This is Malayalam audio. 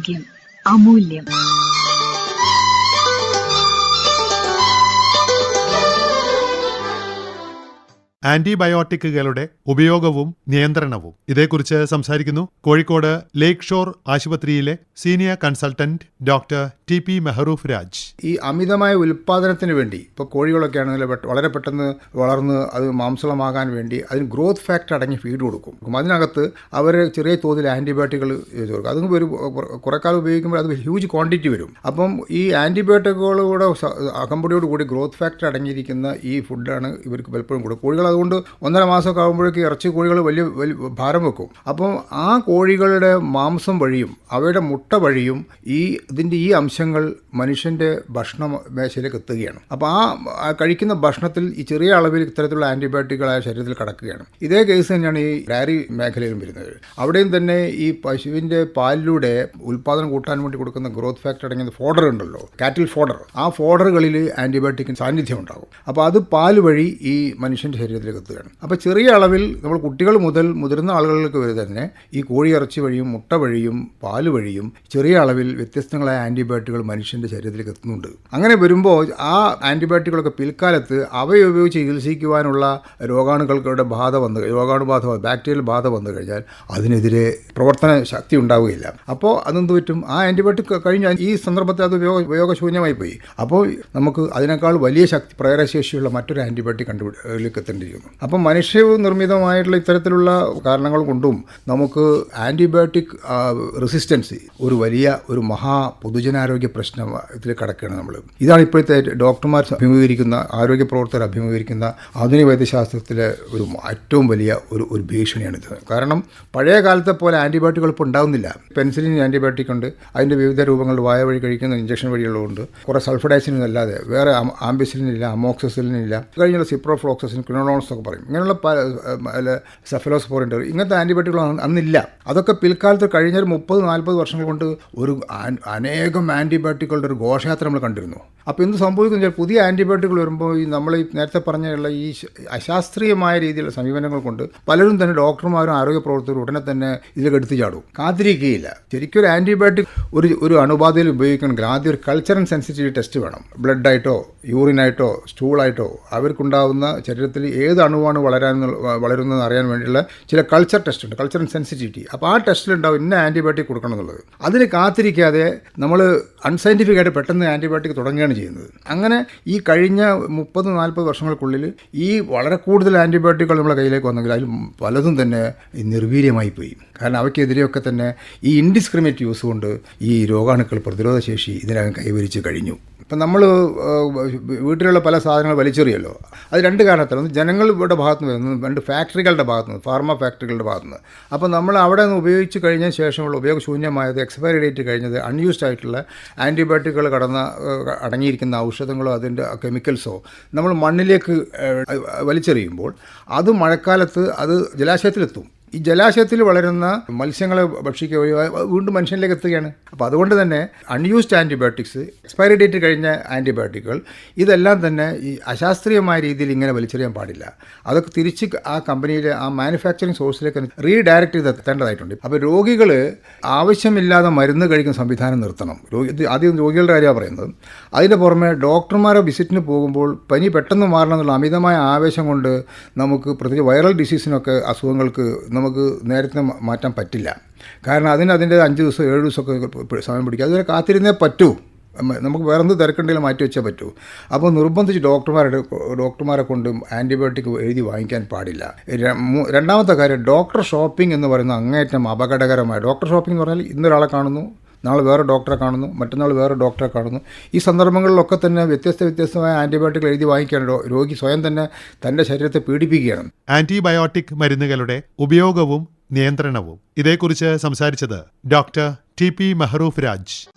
ആരോഗ്യം അമൂല്യം ആന്റിബയോട്ടിക്കുകളുടെ ഉപയോഗവും നിയന്ത്രണവും. ഇതേക്കുറിച്ച് സംസാരിക്കുന്നു കോഴിക്കോട് ലേക്ക് ഷോർ ആശുപത്രിയിലെ senior consultant doctor T P Mehroof Raj. ഈ അമിതമായ ഉൽപ്പാദനത്തിന് വേണ്ടി ഇപ്പോൾ കോഴികളൊക്കെ ആണെങ്കിൽ വളരെ പെട്ടെന്ന് വളർന്ന് അത് മാംസളമാകാൻ വേണ്ടി അതിന് ഗ്രോത്ത് ഫാക്ടർ അടങ്ങി ഫീഡ് കൊടുക്കും. അതിനകത്ത് അവർ ചെറിയ തോതിൽ ആന്റിബയോട്ടിക്കുകൾ ചെയ്തു കൊടുക്കും. അതും ഒരു കുറേക്കാലം ഉപയോഗിക്കുമ്പോൾ അത് ഹ്യൂജ് ക്വാണ്ടിറ്റി വരും. അപ്പം ഈ ആന്റിബയോട്ടിക്കുകളുടെ അകമ്പടിയോട് കൂടി ഗ്രോത്ത് ഫാക്ടർ അടങ്ങിയിരിക്കുന്ന ഈ ഫുഡാണ് ഇവർക്ക് പലപ്പോഴും കൊടുക്കുക. കോഴികൾ അതുകൊണ്ട് ഒന്നര മാസമൊക്കെ ആകുമ്പോഴേക്കും ഇറച്ചി കോഴികൾ വലിയ വലിയ ഭാരം വെക്കും. അപ്പം ആ കോഴികളുടെ മാംസം വഴിയും അവയുടെ മുട്ട വഴിയും ഈ ഇതിന്റെ ഈ അംശങ്ങൾ മനുഷ്യന്റെ ഭക്ഷണ മേശയിലേക്ക് എത്തുകയാണ്. അപ്പോൾ ആ കഴിക്കുന്ന ഭക്ഷണത്തിൽ ഈ ചെറിയ അളവിൽ ഇത്തരത്തിലുള്ള ആന്റിബയോട്ടിക്കുകൾ ആ ശരീരത്തിൽ കടക്കുകയാണ്. ഇതേ കേസ് തന്നെയാണ് ഈ ഡയറി മേഖലയിലും വരുന്നത്. അവിടെയും തന്നെ ഈ പശുവിന്റെ പാലിലൂടെ ഉൽപ്പാദനം കൂട്ടാൻ വേണ്ടി കൊടുക്കുന്ന ഗ്രോത്ത് ഫാക്ടർ അടങ്ങിയ ഫോഡർ ഉണ്ടല്ലോ കാറ്റിൽ ഫോഡർ. ആ ഫോഡറുകളിൽ ആന്റിബയോട്ടിക്കിന് സാന്നിധ്യം ഉണ്ടാകും. അപ്പോൾ അത് പാൽ വഴി ഈ മനുഷ്യന്റെ ശരീരത്തിലേക്ക് എത്തുകയാണ് അപ്പോൾ ചെറിയ അളവിൽ നമ്മൾ കുട്ടികൾ മുതൽ മുതിർന്ന ആളുകൾക്ക് വരെ തന്നെ ഈ കോഴിയിറച്ചി വഴിയും മുട്ട വഴിയും പാൽ വഴിയും ചെറിയ അളവിൽ വ്യത്യസ്തങ്ങളായ ആന്റിബയോട്ടിക്കുകൾ മനുഷ്യന്റെ ശരീരത്തിലേക്ക് എത്തുന്നുണ്ട്. അങ്ങനെ വരുമ്പോൾ ആ ആന്റിബയോട്ടിക്കുകളൊക്കെ പിൽക്കാലത്ത് അവയെ ഉപയോഗിച്ച് ചികിത്സിക്കുവാനുള്ള രോഗാണുക്കളുടെ ബാധ വന്ന് രോഗാണുബാധ ബാക്ടീരിയൽ ബാധ വന്നു കഴിഞ്ഞാൽ അതിനെതിരെ പ്രവർത്തന ശക്തി ഉണ്ടാവുകയില്ല. അപ്പോൾ അതെന്ത് പറ്റും? ആ ആന്റിബയോട്ടിക് കഴിഞ്ഞാൽ ഈ സന്ദർഭത്തിൽ അത് ഉപയോഗ ഉപയോഗശൂന്യമായി പോയി. അപ്പോൾ നമുക്ക് അതിനേക്കാൾ വലിയ ശക്തി പ്രേരശേഷിയുള്ള മറ്റൊരു ആന്റിബയോട്ടിക് കണ്ടുപിടിലേക്ക് എത്തേണ്ടിയിരിക്കുന്നു അപ്പം മനുഷ്യ നിർമ്മിതമായിട്ടുള്ള ഇത്തരത്തിലുള്ള കാരണങ്ങൾ കൊണ്ടും നമുക്ക് ആന്റിബയോട്ടിക് റെസിസ്റ്റൻസി ഒരു വലിയ ഒരു മഹാ പൊതുജനാരോഗ്യ പ്രശ്നത്തിൽ കിടക്കുകയാണ് നമ്മൾ ഇതാണ് ഇപ്പോഴത്തെ ഡോക്ടർമാർ അഭിമുഖീകരിക്കുന്ന ആരോഗ്യ പ്രവർത്തകർ അഭിമുഖീകരിക്കുന്ന ആധുനിക വൈദ്യശാസ്ത്രത്തിലെ ഒരു ഏറ്റവും വലിയ ഒരു ഒരു ഭീഷണിയാണിത്. കാരണം പഴയ കാലത്തെ പോലെ ആന്റിബയോട്ടിക്കുകൾ ഇപ്പോൾ ഉണ്ടാവുന്നില്ല. പെൻസിലിൻ ആന്റിബയോട്ടിക് ഉണ്ട്. അതിന്റെ വിവിധ രൂപങ്ങൾ വായ വഴി കഴിക്കുന്ന ഇഞ്ചക്ഷൻ വഴിയുള്ളതുകൊണ്ട് കുറേ സൾഫഡൈസിനും അല്ലാതെ വേറെ ആംബിസിലിനില്ല ഇല്ല കഴിഞ്ഞുള്ള സിപ്രോഫ്ലോക്സസിൻ ക്രിനോണോൺസ് ഒക്കെ പറയും. ഇങ്ങനെയുള്ള പല സെഫലോസ്പോറിന്റെ ഇങ്ങനത്തെ ആന്റിബയോട്ടിക്കുകൾ അന്നില്ല. അതൊക്കെ പിൽക്കാലത്ത് കഴിഞ്ഞ ഒരു മുപ്പത് നാൽപ്പത് വർഷങ്ങൾ കൊണ്ട് ഒരു അനേകം ആന്റിബയോട്ടിക്കുകളുടെ ഒരു ഘോഷയാത്ര നമ്മൾ കണ്ടിരുന്നു. അപ്പോൾ എന്ത് സംഭവിക്കുന്നു പുതിയ ആന്റിബയോട്ടിക്കുകൾ വരുമ്പോൾ ഈ നമ്മൾ ഈ നേരത്തെ പറഞ്ഞുള്ള ഈ അശാസ്ത്രീയമായ രീതിയിലുള്ള സമീപനങ്ങൾ കൊണ്ട് പലരും തന്നെ ഡോക്ടർമാരും ആരോഗ്യ പ്രവർത്തകരും ഉടനെ തന്നെ ഇതിലേക്ക് എടുത്തു ചാടും. കാത്തിരിക്കുകയില്ല. ശരിക്കും ഒരു ആന്റിബയോട്ടിക് ഒരു ഒരു അണുബാധയിൽ ഉപയോഗിക്കണമെങ്കിൽ ആദ്യം ഒരു കൾച്ചറൽ സെൻസിറ്റീവ് ടെസ്റ്റ് വേണം. ബ്ലഡായിട്ടോ യൂറിനായിട്ടോ സ്റ്റൂളായിട്ടോ അവർക്കുണ്ടാവുന്ന ശരീരത്തിൽ ഏത് അണുവാണ് വളരാൻ വളരുന്നതെന്ന് അറിയാൻ വേണ്ടിയുള്ള ചില കൾച്ചർ ടെസ്റ്റ് ഉണ്ട്. കൾച്ചർ ആൻഡ് സെൻസിറ്റിവിറ്റി അപ്പോൾ ആ ടെസ്റ്റിലുണ്ടാവും ഇന്ന ആന്റിബയോട്ടിക് കൊടുക്കണം എന്നുള്ളത്. അതിന് കാത്തിരിക്കാതെ നമ്മൾ അൺസയന്റിഫിക് ആയിട്ട് പെട്ടെന്ന് ആന്റിബയോട്ടിക് തുടങ്ങുകയാണ് ചെയ്യുന്നത്. അങ്ങനെ ഈ കഴിഞ്ഞ മുപ്പത് നാൽപ്പത് വർഷങ്ങൾക്കുള്ളിൽ ഈ വളരെ കൂടുതൽ ആന്റിബയോട്ടിക്കുകൾ നമ്മുടെ കയ്യിലേക്ക് വന്നെങ്കിൽ അതിൽ പലതും തന്നെ നിർവീര്യമായി പോയി. കാരണം അവയ്ക്കെതിരെയൊക്കെ തന്നെ ഈ ഇൻഡിസ്ക്രിമിനേറ്റ് യൂസ് കൊണ്ട് ഈ രോഗാണുക്കൾ പ്രതിരോധശേഷി ഇതിനകം കൈവരിച്ച് കഴിഞ്ഞു. ഇപ്പം നമ്മൾ വീട്ടിലുള്ള പല സാധനങ്ങൾ വലിച്ചെറിയല്ലോ. അത് രണ്ട് കാരണത്തിൽ. ഒന്ന് ജനങ്ങളുടെ ഭാഗത്തു നിന്ന് രണ്ട് ഫാക്ടറികളുടെ ഭാഗത്തു നിന്ന് ഫാർമ ഫാക്ടറികളുടെ ഭാഗത്തു നിന്ന്. അപ്പോൾ നമ്മൾ അവിടെ നിന്ന് ഉപയോഗിച്ച് കഴിഞ്ഞ ശേഷമുള്ള ഉപയോഗശൂന്യമായത് എക്സ്പയറി ഡേറ്റ് കഴിഞ്ഞത് അൺയൂസ്ഡ് ആയിട്ടുള്ള ആന്റിബയോട്ടിക്കുകൾ കടന്ന അടങ്ങിയിരിക്കുന്ന ഔഷധങ്ങളോ അതിന്റെ കെമിക്കൽസോ നമ്മൾ മണ്ണിലേക്ക് വലിച്ചെറിയുമ്പോൾ അത് മഴക്കാലത്ത് അത് ജലാശയത്തിലെത്തും. ഈ ജലാശയത്തിൽ വളരുന്ന മത്സ്യങ്ങളെ ഭക്ഷിക്കുക വീണ്ടും മനുഷ്യനിലേക്ക് എത്തുകയാണ്. അപ്പോൾ അതുകൊണ്ട് തന്നെ അൺയൂസ്ഡ് ആന്റിബയോട്ടിക്സ് എക്സ്പയറി ഡേറ്റ് കഴിഞ്ഞ ആന്റിബയോട്ടിക്കുകൾ ഇതെല്ലാം തന്നെ ഈ അശാസ്ത്രീയമായ രീതിയിൽ ഇങ്ങനെ വലിച്ചെറിയാൻ പാടില്ല. അതൊക്കെ തിരിച്ച് ആ കമ്പനിയിലെ ആ മാനുഫാക്ചറിങ് സോഴ്സിലേക്ക് റീഡയറക്റ്റ് ചെയ്ത് എത്തേണ്ടതായിട്ടുണ്ട്. അപ്പോൾ രോഗികൾ ആവശ്യമില്ലാതെ മരുന്ന് കഴിക്കുന്ന സംവിധാനം നിർത്തണം. രോഗി ആദ്യം രോഗികളുടെ കാര്യമാണ് പറയുന്നത്. അതിന്റെ പുറമെ ഡോക്ടർമാരെ വിസിറ്റിന് പോകുമ്പോൾ പനി പെട്ടെന്ന് മാറണം എന്നുള്ള അമിതമായ ആവേശം കൊണ്ട് നമുക്ക് പ്രത്യേകിച്ച് വൈറൽ ഡിസീസിനൊക്കെ അസുഖങ്ങൾക്ക് നമുക്ക് നേരത്തെ മാറ്റാൻ പറ്റില്ല. കാരണം അതിന് അതിന്റെ അഞ്ച് ദിവസം ഏഴ് ദിവസമൊക്കെ സമയം പിടിക്കും. അതുവരെ കാത്തിരുന്നേ പറ്റൂ. നമുക്ക് വേറെ എന്ത് തിരക്കുണ്ടെങ്കിലും മാറ്റി വെച്ചേ പറ്റൂ. അപ്പോൾ നിർബന്ധിച്ച് ഡോക്ടർമാരുടെ ഡോക്ടർമാരെ കൊണ്ടും ആന്റിബയോട്ടിക് എഴുതി വാങ്ങിക്കാൻ പാടില്ല. രണ്ടാമത്തെ കാര്യം ഡോക്ടർ ഷോപ്പിംഗ് എന്ന് പറയുന്നത് അങ്ങേറ്റം അപകടകരമായ ഡോക്ടർ ഷോപ്പിംഗ് എന്ന് പറഞ്ഞാൽ ഇന്നൊരാളെ കാണുന്നു. നാളെ വേറെ ഡോക്ടറെ കാണുന്നു മറ്റന്നാൾ വേറെ ഡോക്ടറെ കാണുന്നു. ഈ സന്ദർഭങ്ങളിലൊക്കെ തന്നെ വ്യത്യസ്ത വ്യത്യസ്തമായ ആന്റിബയോട്ടിക് എഴുതി വാങ്ങിക്കാൻ രോഗി സ്വയം തന്നെ തന്റെ ശരീരത്തെ പീഡിപ്പിക്കുകയാണ്. ആന്റിബയോട്ടിക് മരുന്നുകളുടെ ഉപയോഗവും നിയന്ത്രണവും ഇതേക്കുറിച്ച് സംസാരിച്ചത് doctor T P Mehroof Raj.